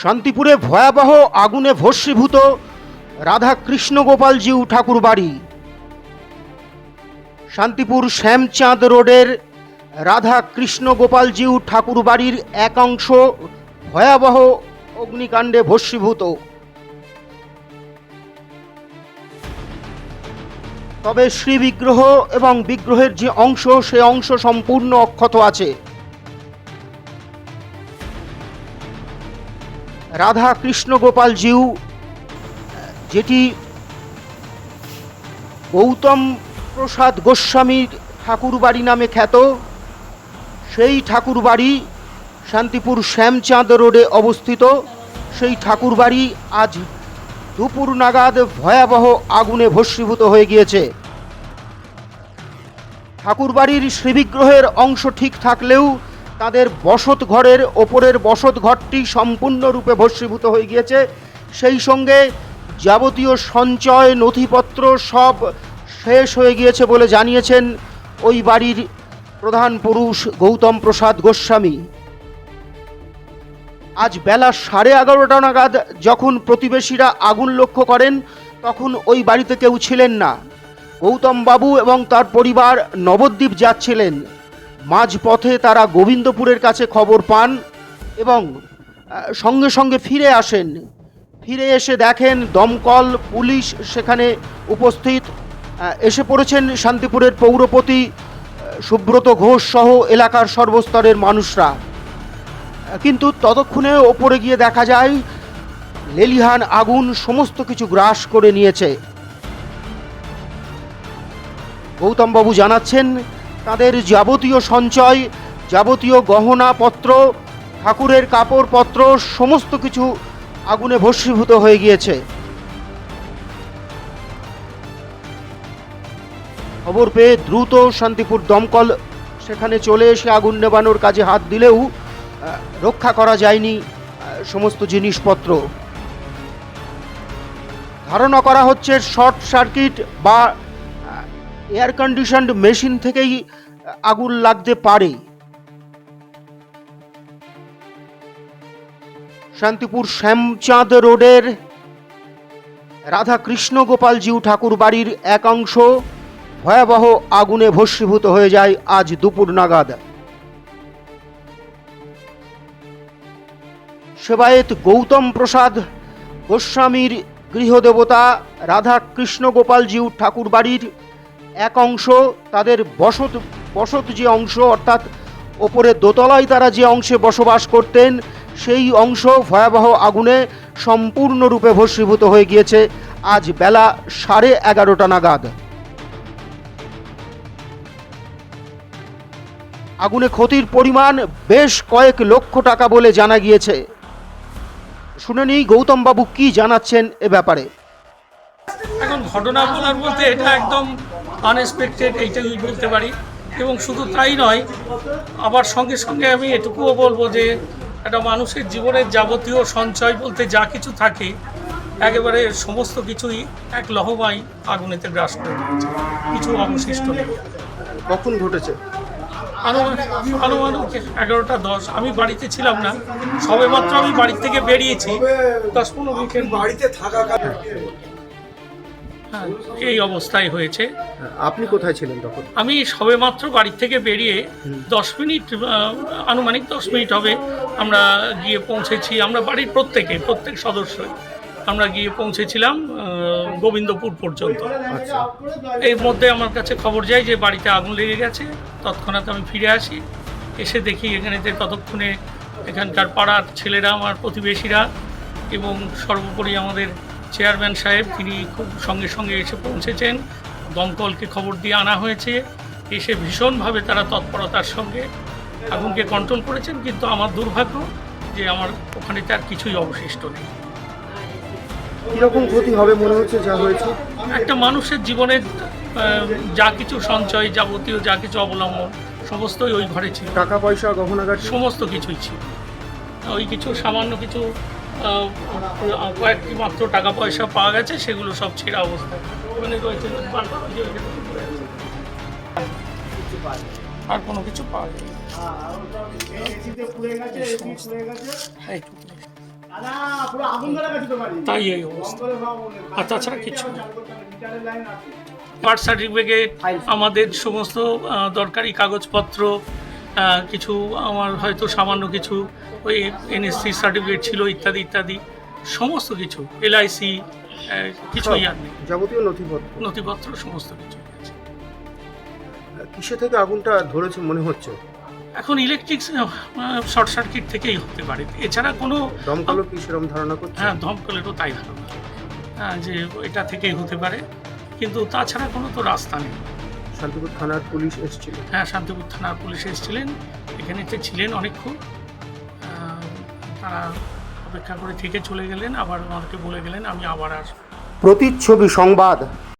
শান্তিপুরে ভয়াবহ আগুনে ভস্মীভূত রাধা কৃষ্ণ গোপালজিউ ঠাকুর বাড়ি শান্তিপুর শ্যামচাঁদ রোডের রাধা কৃষ্ণ গোপাল জিউ ঠাকুর বাড়ির এক অংশ ভয়াবহ অগ্নিকাণ্ডে ভস্মীভূত। তবে শ্রী বিগ্রহ এবং বিগ্রহের যে অংশ, সে অংশ সম্পূর্ণ অক্ষত আছে। রাধা কৃষ্ণ গোপাল জিউ, যেটি গৌতম প্রসাদ গোস্বামীর ঠাকুরবাড়ি নামে খ্যাত, সেই ঠাকুরবাড়ি শান্তিপুর শ্যামচাঁদ রোডে অবস্থিত। সেই ঠাকুরবাড়ি আজ দুপুর নাগাদ ভয়াবহ আগুনে ভস্মীভূত হয়ে গিয়েছে। ঠাকুরবাড়ির শ্রীবিগ্রহের অংশ ঠিক থাকলেও তাদের বসত ঘরের ওপরের বসত ঘরটি সম্পূর্ণরূপে ভস্মীভূত হয়ে গিয়েছে। সেই সঙ্গে যাবতীয় সঞ্চয়, নথিপত্র সব শেষ হয়ে গিয়েছে বলে জানিয়েছেন ওই বাড়ির প্রধান পুরুষ গৌতম প্রসাদ গোস্বামী। আজ বেলা সাড়ে এগারোটা নাগাদ যখন প্রতিবেশীরা আগুন লক্ষ্য করেন, তখন ওই বাড়িতে কেউ ছিলেন না। গৌতম বাবু এবং তার পরিবার নবদ্বীপ যাচ্ছিলেন। মাঝপথে তারা গোবিন্দপুরের কাছে খবর পান এবং সঙ্গে সঙ্গে ফিরে আসেন। ফিরে এসে দেখেন দমকল, পুলিশ সেখানে উপস্থিত। এসে পড়েছেন শান্তিপুরের পৌরপতি সুব্রত ঘোষ সহ এলাকার সর্বস্তরের মানুষরা। কিন্তু ততক্ষণে ওপরে গিয়ে দেখা যায়, লেলিহান আগুন সমস্ত কিছু গ্রাস করে নিয়েছে। গৌতমবাবু জানাচ্ছেন, তাদের যাবতীয় সঞ্চয়, যাবতীয় গহনাপত্র, ঠাকুরের কাপড়পত্র, সমস্ত কিছু আগুনে ভস্মীভূত হয়ে গিয়েছে। খবর পেয়ে দ্রুত শান্তিপুর দমকল, সেখানে চলে এসে আগুন নেবানোর কাজে হাত দিলেও রক্ষা করা যায়নি সমস্ত জিনিসপত্র। ধারণা করা হচ্ছে শর্ট সার্কিট বা এয়ার কন্ডিশনড মেশিন থেকেই আগুন লাগতে পারে। শান্তিপুর শ্যামচাঁদ রোডের রাধা কৃষ্ণ গোপাল জিউ ঠাকুর বাড়ির এক অংশ ভয়াবহ আগুনে ভস্মীভূত হয়ে যায় আজ দুপুর নাগাদ। সেবায়েত গৌতম প্রসাদ, গোস্বামীর গৃহদেবতা রাধা কৃষ্ণ গোপাল জিউ ঠাকুর বাড়ির এক অংশ, তাদের বসত বসত যে অংশ, অর্থাৎ ওপরে দোতলায় তারা যে অংশে বসবাস করতেন, সেই অংশ ভয়াবহ আগুনে সম্পূর্ণরূপে ভস্মীভূত হয়ে গিয়েছে। আজ বেলা সাড়ে এগারোটা নাগাদ। আগুনে ক্ষতির পরিমাণ বেশ কয়েক লক্ষ টাকা বলে জানা গিয়েছে। শুনে নিই গৌতম বাবু কি জানাচ্ছেন এ ব্যাপারে? এখন ঘটনা বলার বলতে এটা একদম আনএক্সপেক্টেড এইটাই বলতে পারি। এবং শুধু তাই নয় আবার সঙ্গে সঙ্গে আমি এটুকুও বলব যে একটা মানুষের জীবনের যাবতীয় সঞ্চয় বলতে যা কিছু থাকে একেবারে সমস্ত কিছুই এক লহমায় আগুনেতে গ্রাস করে কিছু অবশিষ্ট নেই। কখন ঘটেছে? আনুমানিক এগারোটা দশ। আমি বাড়িতে ছিলাম না। সবে মাত্র আমি বাড়ি থেকে বেরিয়েছি। দশ পনেরো মিনিটের বাড়িতে থাকা হ্যাঁ, এই অবস্থায় হয়েছে। আপনি কোথায় ছিলেন তখন? আমি সবেমাত্র বাড়ি থেকে বেরিয়ে দশ মিনিট আনুমানিক দশ মিনিট হবে আমরা গিয়ে পৌঁছেছি। আমরা বাড়ির প্রত্যেকে প্রত্যেক সদস্যই। আমরা গিয়ে পৌঁছেছিলাম গোবিন্দপুর পর্যন্ত। এর মধ্যে আমার কাছে খবর যায় যে বাড়িতে আগুন লেগে গেছে। তৎক্ষণাৎ আমি ফিরে আসি, এসে দেখি এখানে যে ততক্ষণে এখানকার পাড়ার ছেলেরা, আমার প্রতিবেশীরা এবং সর্বোপরি আমাদের চেয়ারম্যান সাহেব, তিনি খুব সঙ্গে সঙ্গে এসে পৌঁছেছেন। দমকলকে খবর দিয়ে আনা হয়েছে। এসে ভীষণভাবে তারা তৎপরতার সঙ্গে আগুনকে কন্ট্রোল করেছেন, কিন্তু আমার দুর্ভাগ্য যে আমার ওখানে তার কিছুই অবশিষ্ট নেই। কীরকম ক্ষতি হবে মনে হচ্ছে যা হয়েছে? একটা মানুষের জীবনের যা কিছু সঞ্চয় যাবতীয় যা কিছু অবলম্বন সমস্তই ওই ঘরে ছিল। টাকা পয়সা গহনাগাটি? সমস্ত কিছুই ছিল। ওই কিছু সামান্য কিছু কয়েকটি মাত্র টাকা পয়সা পাওয়া গেছে সেগুলো সব ছেঁড়া রয়েছে ওইখানে রয়েছে। আর কোনো কিছু পাওয়া যায়নি। এইটুকু। তাই এই অবস্থা। আর তাছাড়া কিছু বার্থ সার্টিফিকেট আমাদের সমস্ত দরকারি কাগজপত্র কিছু আমার হয়তো সামান্য কিছু ওই এনএসসি সার্টিফিকেট ছিল ইত্যাদি ইত্যাদি সমস্ত কিছু এলআইসি কিছুই আর নেই। যাবতীয় নথিপত্র। নথিপত্র সমস্ত কিছু আছে। কিসে থেকে আগুনটা ধরেছে মনে হচ্ছে? এখন ইলেকট্রিক শর্ট সার্কিট থেকেই হতে পারে। এছাড়া কোনো দমকলও কি সেরকম ধারণা করছে? হ্যাঁ দমকলেরও তাই ধারণা। হ্যাঁ যে এটা থেকেই হতে পারে। কিন্তু তাছাড়া কোনো তো রাস্তা নেই। শান্তিপুর থানার পুলিশ এসেছিল। হ্যাঁ শান্তিপুর থানার পুলিশ এসেছিলেন। এখানে এখানেতে ছিলেন অনেকক্ষণ। তারা অপেক্ষা করে থেকে চলে গেলেন। আবার আমাকে বলে গেলেন আমি আবার আসব। প্রতিচ্ছবি সংবাদ।